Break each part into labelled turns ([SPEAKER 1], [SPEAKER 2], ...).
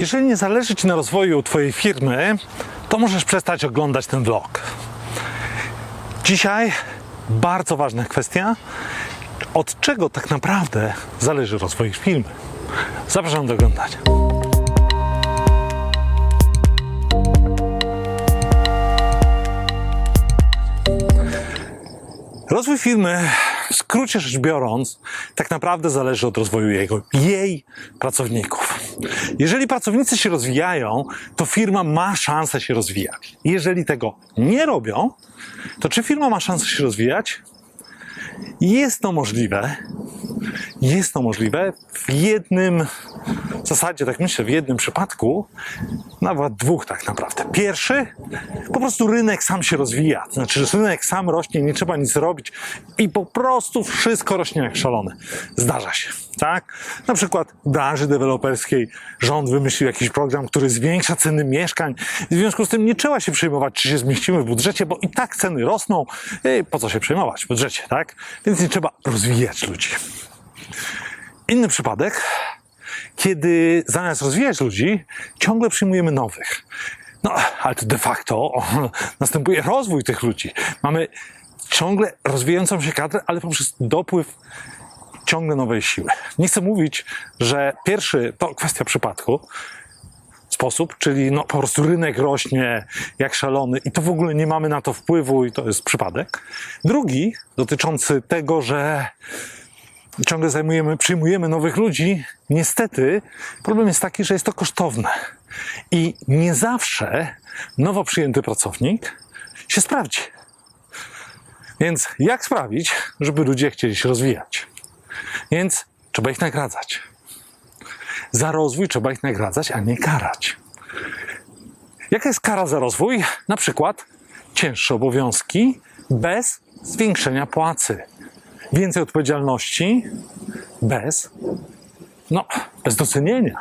[SPEAKER 1] Jeżeli nie zależy Ci na rozwoju Twojej firmy, to możesz przestać oglądać ten vlog. Dzisiaj bardzo ważna kwestia, od czego tak naprawdę zależy rozwój firmy. Zapraszam do oglądania. Rozwój firmy, w skrócie rzecz biorąc, tak naprawdę zależy od rozwoju jego, jej pracowników. Jeżeli pracownicy się rozwijają, to firma ma szansę się rozwijać. Jeżeli tego nie robią, to czy firma ma szansę się rozwijać? Jest to możliwe. Jest to możliwe w jednym, w zasadzie tak myślę, w jednym przypadku, nawet dwóch tak naprawdę. Pierwszy, po prostu rynek sam się rozwija. To znaczy, że rynek sam rośnie, nie trzeba nic robić i po prostu wszystko rośnie jak szalone. Zdarza się, tak? Na przykład w branży deweloperskiej rząd wymyślił jakiś program, który zwiększa ceny mieszkań. W związku z tym nie trzeba się przejmować, czy się zmieścimy w budżecie, bo i tak ceny rosną. I po co się przejmować w budżecie, tak? Więc nie trzeba rozwijać ludzi. Inny przypadek, kiedy zamiast rozwijać ludzi, ciągle przyjmujemy nowych. No, ale to de facto następuje rozwój tych ludzi. Mamy ciągle rozwijającą się kadrę, ale poprzez dopływ ciągle nowej siły. Nie chcę mówić, że pierwszy to kwestia przypadku, sposób, czyli no, po prostu rynek rośnie jak szalony i to w ogóle nie mamy na to wpływu i to jest przypadek. Drugi, dotyczący tego, że ciągle zajmujemy, przyjmujemy nowych ludzi, niestety problem jest taki, że jest to kosztowne. I nie zawsze nowo przyjęty pracownik się sprawdzi. Więc jak sprawić, żeby ludzie chcieli się rozwijać? Więc trzeba ich nagradzać. Za rozwój trzeba ich nagradzać, a nie karać. Jaka jest kara za rozwój? Na przykład cięższe obowiązki bez zwiększenia płacy więcej odpowiedzialności bez, no, bez docenienia.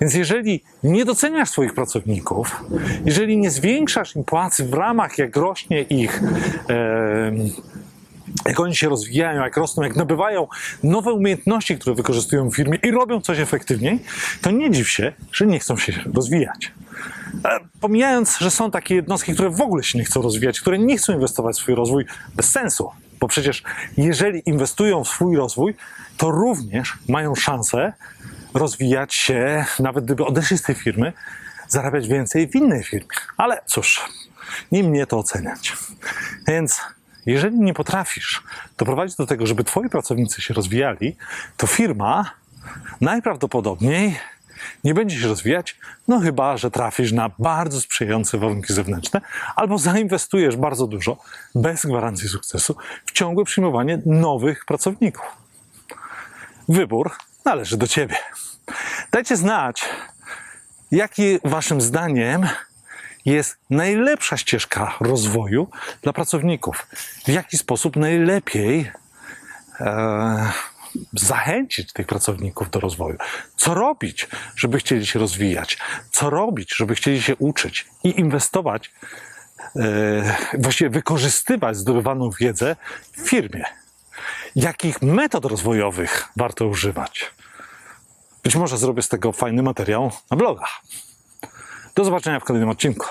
[SPEAKER 1] Więc jeżeli nie doceniasz swoich pracowników, jeżeli nie zwiększasz im płacy w ramach, jak rośnie ich, jak oni się rozwijają, jak rosną, jak nabywają nowe umiejętności, które wykorzystują w firmie i robią coś efektywniej, to nie dziw się, że nie chcą się rozwijać. E, Pomijając, że są takie jednostki, które w ogóle się nie chcą rozwijać, które nie chcą inwestować w swój rozwój bez sensu, bo przecież jeżeli inwestują w swój rozwój, to również mają szansę rozwijać się, nawet gdyby odeszli z tej firmy, zarabiać więcej w innej firmie. Ale cóż, nie mnie to oceniać. Więc jeżeli nie potrafisz doprowadzić do tego, żeby twoi pracownicy się rozwijali, to firma najprawdopodobniej nie będzie się rozwijać, no chyba, że trafisz na bardzo sprzyjające warunki zewnętrzne, albo zainwestujesz bardzo dużo, bez gwarancji sukcesu, w ciągłe przyjmowanie nowych pracowników. Wybór należy do Ciebie. Dajcie znać, jaki Waszym zdaniem jest najlepsza ścieżka rozwoju dla pracowników. W jaki sposób najlepiej e, zachęcić tych pracowników do rozwoju. Co robić, żeby chcieli się rozwijać? Co robić, żeby chcieli się uczyć i inwestować, e, właściwie wykorzystywać zdobywaną wiedzę w firmie? Jakich metod rozwojowych warto używać? Być może zrobię z tego fajny materiał na bloga. Do zobaczenia w kolejnym odcinku.